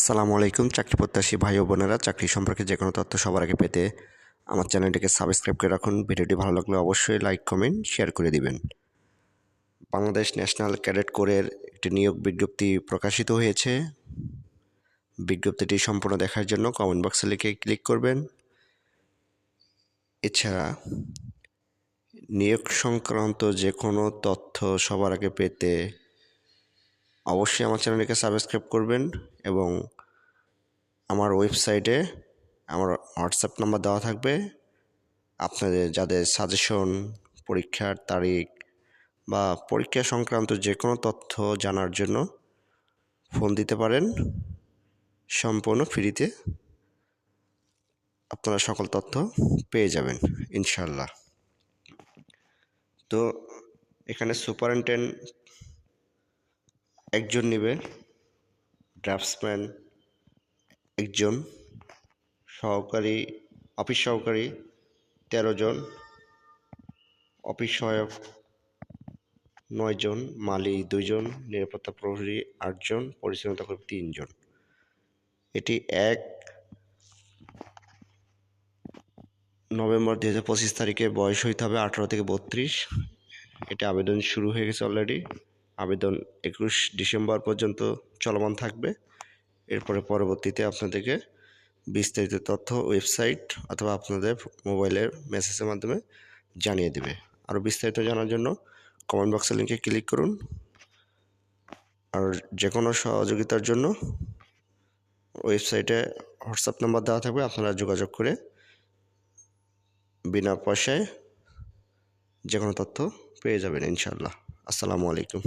আসসালামু আলাইকুম, চাকরি প্রত্যাশী ভাই ও বোনেরা। চাকরি সম্পর্কে যে কোনো তথ্য সবার আগে পেতে আমার চ্যানেলটিকে সাবস্ক্রাইব করে রাখুন। ভিডিওটি ভালো লাগলে অবশ্যই লাইক, কমেন্ট, শেয়ার করে দিবেন। বাংলাদেশ ন্যাশনাল ক্যাডেট কোরের একটি নিয়োগ বিজ্ঞপ্তি প্রকাশিত হয়েছে। বিজ্ঞপ্তিটি সম্পূর্ণ দেখার জন্য কমেন্ট বক্সে লিখে ক্লিক করবেন। এছাড়া নিয়োগ সংক্রান্ত যে কোনো তথ্য সবার আগে পেতে অবশ্যই আমার চ্যানেলটিকে সাবস্ক্রাইব করবেন এবং আমার ওয়েবসাইটে আমার হোয়াটসঅ্যাপ নাম্বার দেওয়া থাকবে। আপনাদের যাদের সাজেশন, পরীক্ষার তারিখ বা পরীক্ষা সংক্রান্ত যে কোনো তথ্য জানার জন্য ফোন দিতে পারেন। সম্পূর্ণ ফ্রিতে আপনারা সকল তথ্য পেয়ে যাবেন ইনশাল্লাহ তো এখানে সুপারিনটেন্ডেন্ট একজন নেবে ড্রাফটসম্যান একজন, সহকারী, অফিস সহকারী তেরো জন, অফিস সহায়ক নয়জন মালি দুইজন নিরাপত্তা প্রহরী আটজন পরিচ্ছন্নতা কর্মী তিনজন এটি এক নভেম্বর দু হাজার পঁচিশ তারিখে বয়স হইতে হবে আঠারো থেকে বত্রিশ। এটি আবেদন শুরু হয়ে গেছে অলরেডি আবেদন একুশ ডিসেম্বর পর্যন্ত চলমান থাকবে। এরপরে পরবর্তীতে আপনাদেরকে বিস্তারিত তথ্য ওয়েবসাইট অথবা আপনাদের মোবাইলের মেসেজের মাধ্যমে জানিয়ে দেবে। আরও বিস্তারিত জানার জন্য কমেন্ট বক্সের লিঙ্কে ক্লিক করুন। আর যে কোনো সহযোগিতার জন্য ওয়েবসাইটে হোয়াটসঅ্যাপ নাম্বার দেওয়া থাকবে, আপনারা যোগাযোগ করে বিনা পয়সায় যে কোনো তথ্য পেয়ে যাবেন ইনশাল্লাহ আসসালামু আলাইকুম।